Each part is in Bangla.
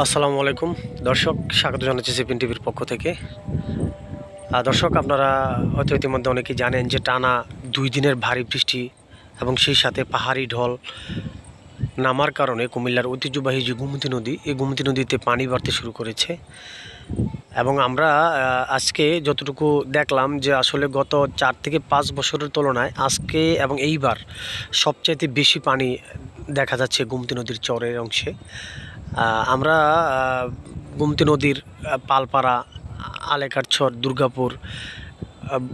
আসসালামু আলাইকুম। দর্শক, স্বাগত জানাচ্ছি সিপিন টিভির পক্ষ থেকে। দর্শক, আপনারা হয়তো ইতিমধ্যে অনেকেই জানেন যে টানা দুই দিনের ভারী বৃষ্টি এবং সেই সাথে পাহাড়ি ঢল নামার কারণে কুমিল্লার ঐতিহ্যবাহী যে গুমতি নদী, এই গুমতি নদীতে পানি বাড়তে শুরু করেছে। এবং আমরা আজকে যতটুকু দেখলাম যে আসলে গত চার থেকে পাঁচ বছরের তুলনায় আজকে এবং এইবার সবচাইতে বেশি পানি দেখা যাচ্ছে গুমতি নদীর চরের অংশে। আমরা গুমতি নদীর পালপাড়া আলেকারছর দুর্গাপুর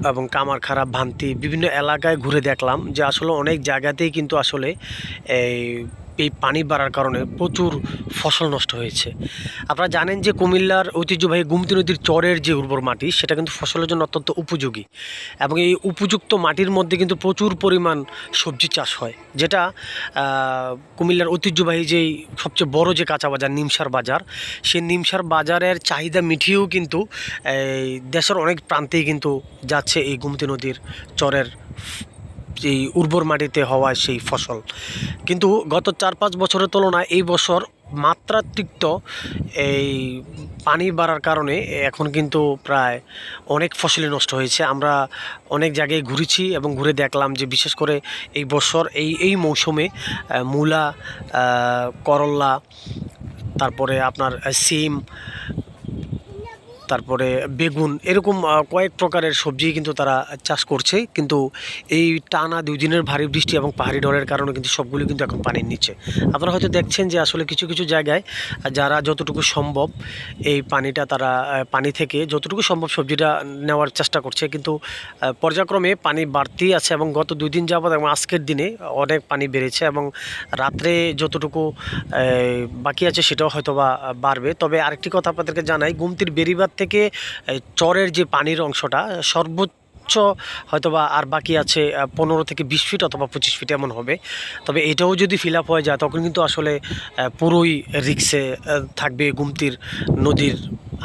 এবং কামারখারা ভান্তি বিভিন্ন এলাকায় ঘুরে দেখলাম যে আসলে অনেক জায়গাতেই কিন্তু আসলে এই এই পানি বাড়ার কারণে প্রচুর ফসল নষ্ট হয়েছে। আপনারা জানেন যে কুমিল্লার ঐতিহ্যবাহী গুমতি নদীর চরের যে উর্বর মাটি, সেটা কিন্তু ফসলের জন্য অত্যন্ত উপযোগী এবং এই উপযুক্ত মাটির মধ্যে কিন্তু প্রচুর পরিমাণ সবজি চাষ হয়, যেটা কুমিল্লার ঐতিহ্যবাহী যেই সবচেয়ে বড় যে কাঁচা বাজার, নিমসার বাজার, সেই নিমসার বাজারের চাহিদা মিটিয়েও কিন্তু, এই দেশের অনেক প্রান্তেই কিন্তু যাচ্ছে এই গুমতি নদীর চরের এই উর্বর মাটিতে হওয়া সেই ফসল। কিন্তু গত চার পাঁচ বছরের তুলনায় এই বছর মাত্রাতিরিক্ত এই পানি বাড়ার কারণে এখন কিন্তু প্রায় অনেক ফসলই নষ্ট হয়েছে। আমরা অনেক জায়গায় ঘুরেছি এবং ঘুরে দেখলাম যে বিশেষ করে এই বছর এই এই মৌসুমে মূলা করল্লা তারপরে আপনার সিম তারপরে বেগুন, এরকম কয়েক প্রকারের সবজি কিন্তু তারা চাষ করছে। কিন্তু এই টানা দুই দিনের ভারী বৃষ্টি এবং পাহাড়ি ঢলের কারণে কিন্তু সবগুলি কিন্তু এখন পানির নিচে। আপনারা হয়তো দেখছেন যে আসলে কিছু কিছু জায়গায় যারা যতটুকু সম্ভব এই পানিটা তারা পানি থেকে যতটুকু সম্ভব সবজিটা নেওয়ার চেষ্টা করছে। কিন্তু পর্যায়ক্রমে পানি বাড়তেই আছে এবং গত দুই দিন যাবত এবং আজকের দিনে অনেক পানি বেড়েছে এবং রাত্রে যতটুকু বাকি আছে সেটাও হয়তো বা বাড়বে। তবে আরেকটি কথা আপনাদেরকে জানাই, গুমতির বেরিবাদ থেকে চরের যে পানির অংশটা সর্বোচ্চ হয়তোবা আর বাকি আছে পনেরো থেকে বিশ ফিট অথবা পঁচিশ ফিট এমন হবে। তবে এটাও যদি ফিল আপ হয়ে যায়, তখন কিন্তু আসলে পুরোই রিক্সে থাকবে গুমতির নদীর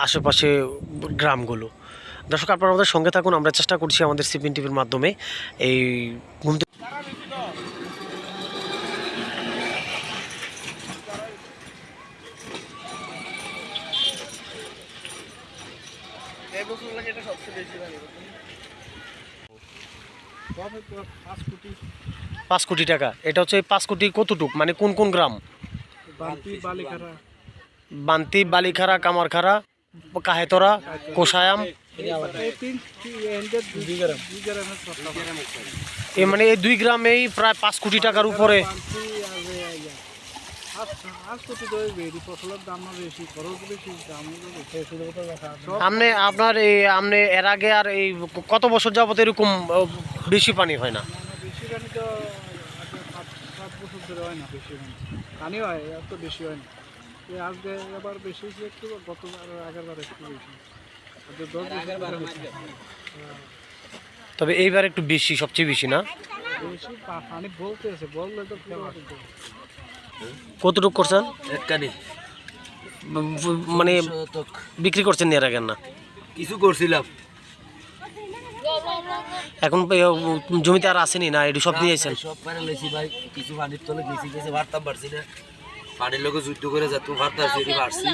আশেপাশে গ্রামগুলো। দর্শক, আপনারা আমাদের সঙ্গে থাকুন। আমরা চেষ্টা করছি আমাদের সিপিন টিভির মাধ্যমে এই গুমতি পাঁচ কোটি? টাকা। এটা হচ্ছে পাঁচ কোটি কতটুক? মানে কোন কোন গ্রাম? বান্তি বালিখারা। কামারখারা কাহেতরা কোষায়াম কথা এই মানে এই দুই গ্রামেই প্রায় পাঁচ কোটি টাকার উপরে। আপনি আপনার এই আপনি এর আগে আর এই কত বছর যাবত এরকম বেশি পানি হয় না বেশি পানি তো হয় না বেশি পানি বেশি হয় না আজকে এবার বেশি একটু একটু বেশি। তবে এইবার একটু বেশি, সবচেয়ে বেশি না বেশি পানি বললে তো কতটুকু করছেন? একখানি। মানে বিক্রি করছেন এর আগে না? কিছু করছিলাম। এখন জমিতে আর আসেনি না? এটি সব নিয়েছেন সব পারে লেছি ভাই। কিছু পানির তলে গেছি গেছে ভারতাম পারছি না। পানির লোকে যুদ্ধ করে যাতো ভারতে আসছি এটি পারছি।